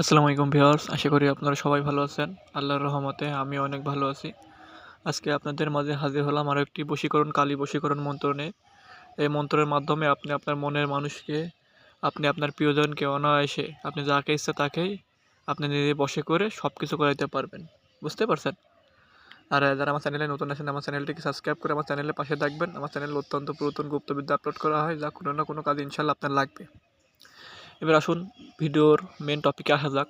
আসসালামু আলাইকুম ভিউয়ার্স, আশা করি আপনারা সবাই ভালো আছেন। আল্লাহর রহমতে আমি অনেক ভালো আছি। আজকে আপনাদের মাঝে হাজির হলাম আরও একটি বশীকরণ, কালী বশীকরণ মন্ত্র নিয়ে। এই মন্ত্রের মাধ্যমে আপনি আপনার মনের মানুষকে, আপনি আপনার প্রিয়জনকে অনায়াসে, আপনি যাকে ইচ্ছা তাকেই আপনি নিজে বসে করে সব কিছু করাইতে পারবেন। বুঝতে পারছেন? আর যারা আমার চ্যানেলে নতুন আছেন, আমার চ্যানেলটিকে সাবস্ক্রাইব করে আমার চ্যানেলের পাশে থাকবেন। আমার চ্যানেলে অত্যন্ত পুরাতন গুপ্তবিদ্যা আপলোড করা হয়, যা কোনো না কোনো কাজ ইনশাল্লাহ আপনার লাগবে। এবার আসুন, ভিডিওর মেন টপিকে আসা যাক।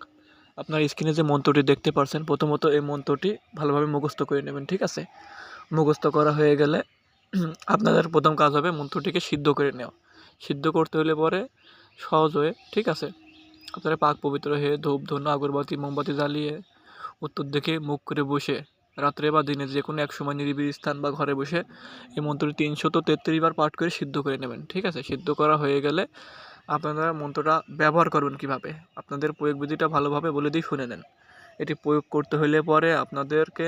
আপনার স্ক্রিনে যে মন্ত্রটি দেখতে পারছেন, প্রথমত এই মন্ত্রটি ভালোভাবে মুখস্থ করে নেবেন, ঠিক আছে? মুখস্থ করা হয়ে গেলে আপনাদের প্রথম কাজ হবে মন্ত্রটিকে সিদ্ধ করে নেওয়া। সিদ্ধ করতে হলে পরে সহজ হয়ে, ঠিক আছে? আপনারা পাক পবিত্র হয়ে ধূপ, ধন্য, আগরবাতি, মোমবাতি জ্বালিয়ে উত্তর দিকে মুখ করে বসে, রাত্রে বা দিনে যে কোনো এক সময় নিরিবিলি স্থান বা ঘরে বসে এই মন্ত্রটি তিনশত তেত্রিশ বার পাঠ করে সিদ্ধ করে নেবেন, ঠিক আছে? সিদ্ধ করা হয়ে গেলে আপনারা মন্ত্রটা ব্যবহার করবেন কীভাবে। আপনাদের প্রয়োগ বিধিটা ভালোভাবে বলে দিয়ে শুনে নেন। এটি প্রয়োগ করতে হলে পরে আপনাদেরকে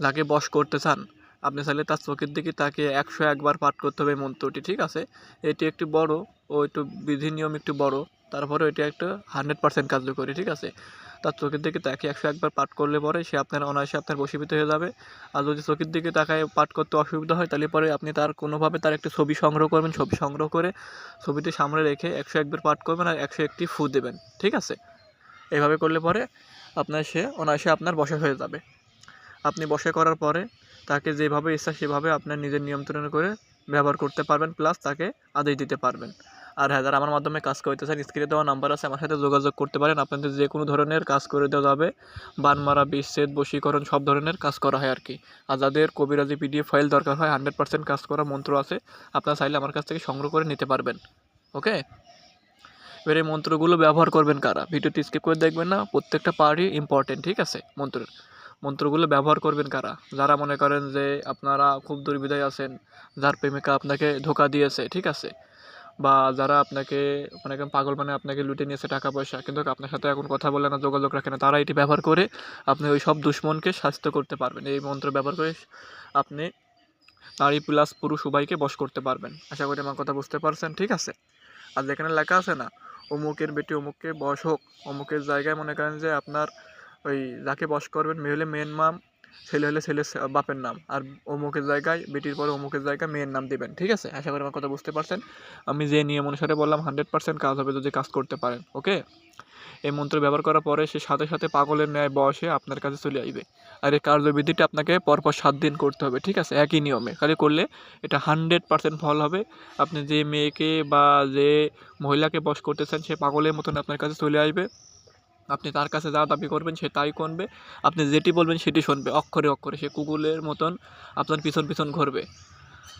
যাকে বশ করতে চান। আপনি চাইলে তার চোখের দিকে তাকে একশো একবার পাঠ করতে হবে মন্ত্রটি, ঠিক আছে? এটি একটি বড় ও একটু বিধি নিয়ম একটু বড়। তারপরে এটি একটা হান্ড্রেড পার্সেন্ট কার্যকরী, ঠিক আছে? তার চোখের দিকে তাকে একশো একবার পাঠ করলে পরে সে আপনার অনায়াসে আপনার বশীভূত হয়ে যাবে। আর যদি চোখের দিকে তাকায় পাঠ করতে অসুবিধা হয়, তাহলে পরে আপনি তার কোনোভাবে তার একটি ছবি সংগ্রহ করবেন, ছবি সংগ্রহ করে ছবিটি সামনে রেখে একশো একবার পাঠ করবেন আর একশো একটি ফু দেবেন, ঠিক আছে? এইভাবে করলে পরে আপনার সে অনায়াসে আপনার বসে হয়ে যাবে। আপনি বসে করার পরে তাকে যেভাবে ইচ্ছা সেভাবে আপনার নিজের নিয়ন্ত্রণ করে ব্যবহার করতে পারবেন, প্লাস তাকে আদেশ দিতে পারবেন। আর হ্যাঁ যারা আমার মাধ্যমে কাজ করতে চান, স্ক্রিনে দেওয়া নাম্বার আছে, আমার সাথে যোগাযোগ করতে পারেন। আপনাদের যে কোনো ধরনের কাজ করে দেওয়া যাবে বান মারা বিচ্ছেদ বশীকরণ, সব ধরনের কাজ করা হয় আর কি আর যাদের কবিরাজি পিডিএফ ফাইল দরকার হয়, হান্ড্রেড পার্সেন্ট কাজ করা মন্ত্র আছে, আপনারা চাইলে আমার কাছ থেকে সংগ্রহ করে নিতে পারবেন। ওকে? এবার এই মন্ত্রগুলো ব্যবহার করবেন কারা? ভিডিওটি স্কিপ করে দেখবেন না, প্রত্যেকটা পার্টই ইম্পর্টেন্ট ঠিক আছে? মন্ত্রের। মন্ত্রগুলো ব্যবহার করবেন কারা? যারা মনে করেন যে আপনারা খুব দুর্বিধায় আছেন, যার প্রেমিকা আপনাকে ধোকা দিয়েছে, ঠিক আছে? বা যারা আপনাকে, মনে করেন পাগল মানে আপনাকে লুটে নিয়েছে টাকা পয়সা, কিন্তু আপনার সাথে এখন কথা বলে না, যোগাযোগ রাখে না, তারা এটি ব্যবহার করে আপনি ওই সব দুশ্মনকে শাস্তি করতে পারবেন। এই মন্ত্র ব্যবহার করে আপনি নারী প্লাস পুরুষ উভয়কে বশ করতে পারবেন। আশা করি আমার কথা বুঝতে পারছেন, ঠিক আছে? আর যেখানে লেখা আছে না, অমুকের বেটি অমুককে বশ হোক, অমুকের জায়গায় মনে করেন যে আপনার ওই যাকে বশ করবেন, মেয়ে হলে মেন মাম ছেলে হলে ছেলে বাপের নাম। আর অমুকের জায়গায়, বেটির পরে অমুকের জায়গায় মেয়ের নাম দিবেন, ঠিক আছে? আশা করি আমার কথা বুঝতে পারছেন। আমি যে নিয়ম অনুসারে বললাম হান্ড্রেড পার্সেন্ট কাজ হবে যদি কাজ করতে পারেন, ওকে? এই মন্ত্র ব্যবহার করার পরে সে সাথে সাথে পাগলের ন্যায় বসে আপনার কাছে চলে আসবে। আর এই কার্যবিধিটা আপনাকে পরপর সাত দিন করতে হবে, ঠিক আছে? একই নিয়মে। খালি করলে এটা হান্ড্রেড পার্সেন্ট ফল হবে। আপনি যে মেয়েকে বা যে মহিলাকে বস করতেছেন সে পাগলের মতন আপনার কাছে চলে আসবে। আপনি তার কাছে যা দাবি করবেন সে তাই করবে। আপনি যেটি বলবেন সেটি শুনবে, অক্ষরে অক্ষরে। সে কুকুলের মতন আপনার পিছন পিছন ঘুরবে।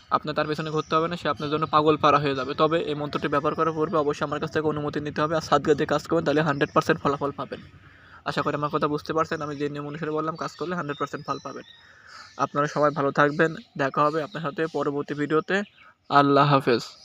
আপনার তার পেছনে ঘুরতে হবে না, সে আপনার জন্য পাগল পাড়া হয়ে যাবে। তবে এই মন্ত্রটি ব্যবহার করার পূর্বে অবশ্যই আমার কাছ থেকে অনুমতি নিতে হবে আর সাতগা দিয়ে কাজ করবেন, তাহলে হান্ড্রেড পার্সেন্ট ফলাফল পাবেন। আশা করি আমার কথা বুঝতে পারছেন। আমি যে নিয়ম অনুসারে বললাম, কাজ করলে হান্ড্রেড পার্সেন্ট ফল পাবেন। আপনারা সবাই ভালো থাকবেন। দেখা হবে আপনার সাথে পরবর্তী ভিডিওতে। আল্লাহ হাফেজ।